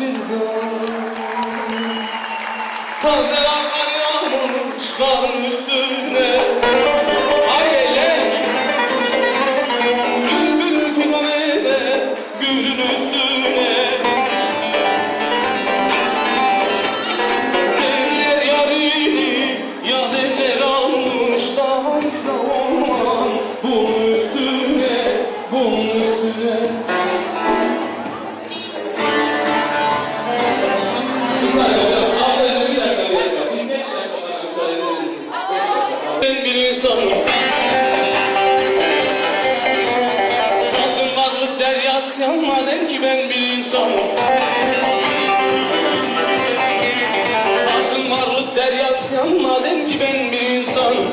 bir yol Taze yağmur yağmış kar Madem ki ben bir insanım.